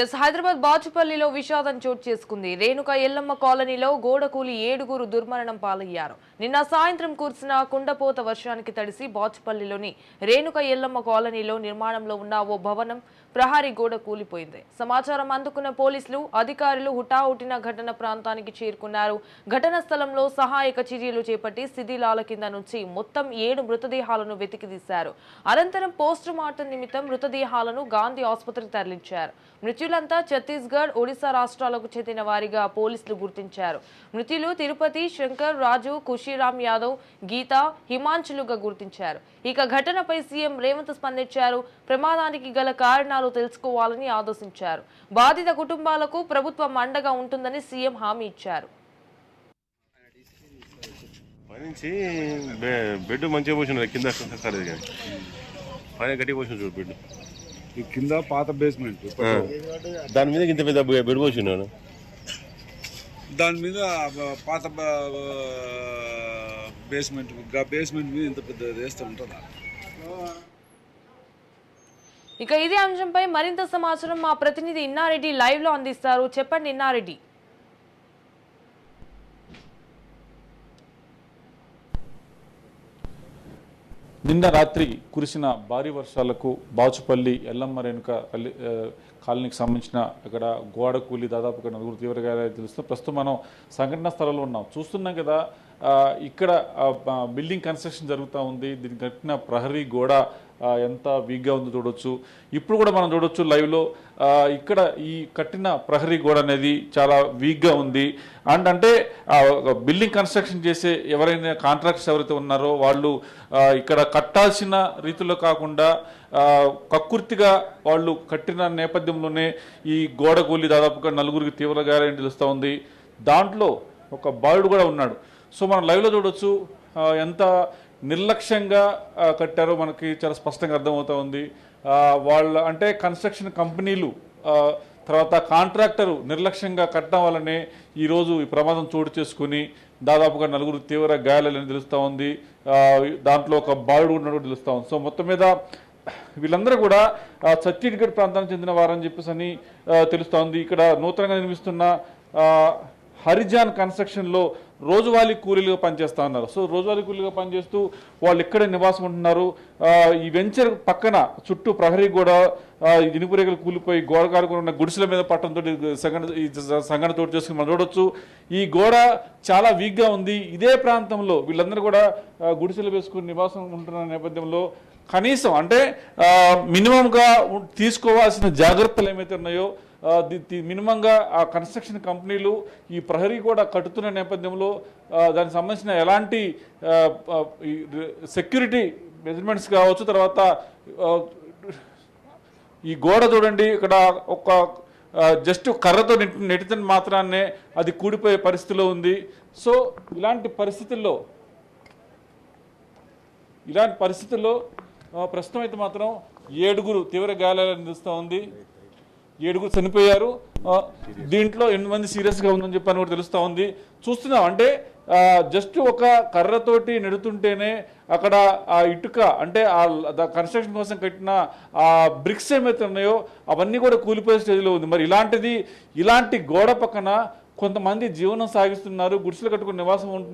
Yes Hyderabad బాచుపల్లిలో విషాదం చోటు చేసుకుంది. రేణుక ఎల్లమ్మ కాలనీలో గోడ కూలి ఏడుగురు దుర్మరణం పాలయ్యారు. నిన్న సాయంత్రం కురిసిన కుండపోత వర్షానికి తడిసి బాచుపల్లిలోని రేణుక ఎల్లమ్మ కాలనీలో నిర్మాణంలో ఉన్న ఓ భవనం ప్రహారీ గోడ కూలిపోయింది. సమాచారం అందుకున్న పోలీసులు అధికారులు హుటాహుటిన ఘటన ప్రాంతానికి చేరుకున్నారు. ఘటన స్థలంలో సహాయక చర్యలు చేపట్టి శిథిలాల కింద నుంచి మొత్తం ఏడు మృతదేహాలను వెతికితీశారు అనంతరం పోస్టుమార్టం నిమిత్తం మృతదేహాలను గాంధీ ఆసుపత్రికి తరలించారు. మృత్యులంతా ఛత్తీస్గఢ్ ఒడిశా రాష్ట్రాలకు చెందిన వారిగా పోలీసులు గుర్తించారు. మృతులు తిరుపతి శంకర్ రాజు ఖుషీరామ్ యాదవ్ గీత హిమాంచులుగా గుర్తించారు. ఇక ఘటనపై సీఎం రేవంత్ స్పందించారు. ప్రమాదానికి గల కారణాలు తెలుసుకోవాలని ఆదేశించారు. బాధిత కుటుంబాలకు ప్రభుత్వం అండగా ఉంటుందని సీఎం హామీ ఇచ్చారు. పైనుంచి బెడ్ మంచిగా పోసిన కింద కానీ పైన గట్టి పోసిన చూడు బెడ్ ఈ కింద పాత బేస్మెంట్ దాని మీద ఇంత పెద్ద బె- బెడ్ పోసినాను దాని మీద పాత బేస్మెంట్ బేస్మెంట్ మీద ఇంత పెద్ద వేస్తూ ఉంటుందా? ఇక ఇదే అంశంపై మరింత సమాచారం మా ప్రతినిధి ఇన్నారెడ్డి లైవ్లో అందిస్తారు. చెప్పండి ఇన్నారెడ్డి. నిన్న రాత్రి కురిసిన భారీ వర్షాలకు బాచుపల్లి ఎల్లమ్మ రేణుక పల్లి కాలనీకి సంబంధించిన అక్కడ గోడ కూలి దాదాపుగా నలుగురు తీవ్రగా తెలుస్తుంది ప్రస్తుతం మనం సంఘటనా స్థలంలో ఉన్నాం. చూస్తున్నాం కదా ఇక్కడ బిల్డింగ్ కన్స్ట్రక్షన్ జరుగుతూ ఉంది. దీనికి కట్టిన ప్రహరీ గోడ ఎంత వీక్గా ఉందో చూడొచ్చు. ఇప్పుడు కూడా మనం చూడొచ్చు లైవ్లో ఇక్కడ ఈ కట్టిన ప్రహరీ గోడ అనేది చాలా వీక్గా ఉంది. అండ్ అంటే బిల్డింగ్ కన్స్ట్రక్షన్ చేసే ఎవరైనా కాంట్రాక్ట్స్ ఎవరైతే ఉన్నారో వాళ్ళు ఇక్కడ కట్టాల్సిన రీతిలో కాకుండా కక్కుర్తిగా వాళ్ళు కట్టిన నేపథ్యంలోనే ఈ గోడ కూలి దాదాపుగా నలుగురికి తీవ్ర గాయాలని తెలుస్తూ ఉంది. దాంట్లో ఒక బాలుడు కూడా ఉన్నాడు. సో మనం లైవ్లో చూడొచ్చు ఎంత నిర్లక్ష్యంగా కట్టారో మనకి చాలా స్పష్టంగా అర్థమవుతా ఉంది. వాళ్ళ అంటే కన్స్ట్రక్షన్ కంపెనీలు తర్వాత కాంట్రాక్టరు నిర్లక్ష్యంగా కట్టడం వల్లనే ఈరోజు ఈ ప్రమాదం చోటు చేసుకుని దాదాపుగా నలుగురు తీవ్ర గాయాలని తెలుస్తూ ఉంది. దాంట్లో ఒక బాలుడు ఉన్నట్టు తెలుస్తూ ఉంది. సో మొత్తం మీద వీళ్ళందరూ కూడా ఛత్తీస్గఢ్ ప్రాంతానికి చెందిన వారని చెప్పేసి అని తెలుస్తోంది తెలుస్తూ ఉంది. ఇక్కడ నూతనంగా నిర్మిస్తున్న హరిజాన్ కన్స్ట్రక్షన్లో రోజువారీ కూలీలుగా పనిచేస్తూ ఉన్నారు. సో రోజువారీ కూలీలుగా పనిచేస్తూ వాళ్ళు ఇక్కడే నివాసం ఉంటున్నారు? ఈ వెంచర్ పక్కన చుట్టూ ప్రహరీ గోడ ఇనుపురేగలు కూలిపోయి గోడ కారుకుని ఉన్న గుడిసెల మీద పట్టడంతో సంఘటన ఈ సంఘటన తోటి చేసుకుని మనం చూడొచ్చు. ఈ గోడ చాలా వీక్గా ఉంది. ఇదే ప్రాంతంలో వీళ్ళందరూ కూడా గుడిసెలు వేసుకుని నివాసం ఉంటున్న నేపథ్యంలో కనీసం అంటే మినిమంగా తీసుకోవాల్సిన జాగ్రత్తలు ఏమైతే ఉన్నాయో మినిమంగా ఆ కన్స్ట్రక్షన్ కంపెనీలు ఈ ప్రహరీ కూడా కట్టుతున్న నేపథ్యంలో దానికి సంబంధించిన ఎలాంటి సెక్యూరిటీ మెజర్మెంట్స్ కావచ్చు తర్వాత ఈ గోడ చూడండి ఇక్కడ ఒక జస్ట్ కర్రతో నెట్ నెట్టిన మాత్రాన్నే అది కూడిపోయే పరిస్థితిలో ఉంది. సో ఇలాంటి పరిస్థితుల్లో ఇలాంటి పరిస్థితుల్లో ప్రస్తుతం అయితే మాత్రం ఏడుగురు తీవ్ర గాయాలను అందిస్తూ ఉంది. ఏడుగురు చనిపోయారు. దీంట్లో ఎనిమిది మంది సీరియస్గా ఉందని చెప్పని కూడా తెలుస్తూ ఉంది. చూస్తున్నాం. అంటే జస్ట్ ఒక కర్రతోటి నెడుతుంటేనే అక్కడ ఆ ఇటుక అంటే ఆ కన్స్ట్రక్షన్ కోసం కట్టిన ఆ బ్రిక్స్ ఏమైతే ఉన్నాయో అవన్నీ కూడా కూలిపోయే స్టేజ్లో ఉంది. మరి ఇలాంటిది ఇలాంటి గోడ పక్కన కొంతమంది జీవనం సాగిస్తున్నారు గుడిసెలు కట్టుకుని నివాసం ఉంటున్నారు.